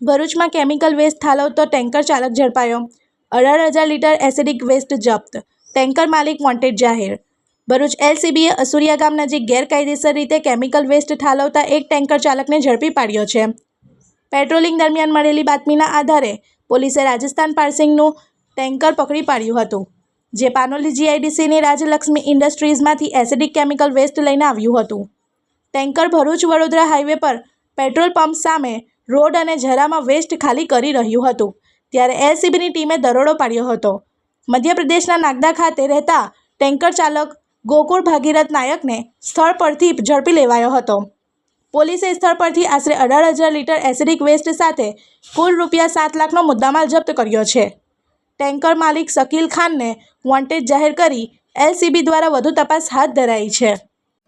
ભરૂચમાં chemical waste ઠાલવતો tanker ચાલક ઝડપાયો. અઢાર હજાર લીટર એસિડિક વેસ્ટ જપ્ત. ટેન્કર માલિક વોન્ટેડ જાહેર. ભરૂચ એલસીબીએ અસુરિયા ગામ નજીક ગેરકાયદેસર રીતે કેમિકલ વેસ્ટ ઠાલવતા એક ટેન્કર ચાલકને ઝડપી પાડ્યો છે. પેટ્રોલિંગ દરમિયાન મળેલી બાતમીના આધારે પોલીસે રાજસ્થાન પાર્સિંગનું ટેન્કર પકડી પાડ્યું હતું, જે પાનોલી જીઆઈડીસીની રાજલક્ષ્મી ઇન્ડસ્ટ્રીઝમાંથી એસિડિક કેમિકલ વેસ્ટ લઈને આવ્યું હતું. ટેન્કર ભરૂચ વડોદરા હાઈવે પર પેટ્રોલ પંપ સામે રોડ અને જરામાં વેસ્ટ ખાલી કરી રહ્યું હતું. ત્યારે એલસીબીની ટીમે દરોડો પાડ્યો હતો. મધ્યપ્રદેશના નાગદા ખાતે રહેતા ટેન્કર ચાલક ગોકુળ ભાગીરથ નાયકને સ્થળ પરથી ઝડપી લેવાયો હતો. પોલીસે સ્થળ પરથી આશરે અઢાર હજાર લીટર એસિડિક વેસ્ટ સાથે કુલ રૂપિયા સાત લાખનો મુદ્દામાલ જપ્ત કર્યો છે. ટેન્કર માલિક શકીલ ખાનને વોન્ટેડ જાહેર કરી એલસીબી દ્વારા વધુ તપાસ હાથ ધરાઈ છે.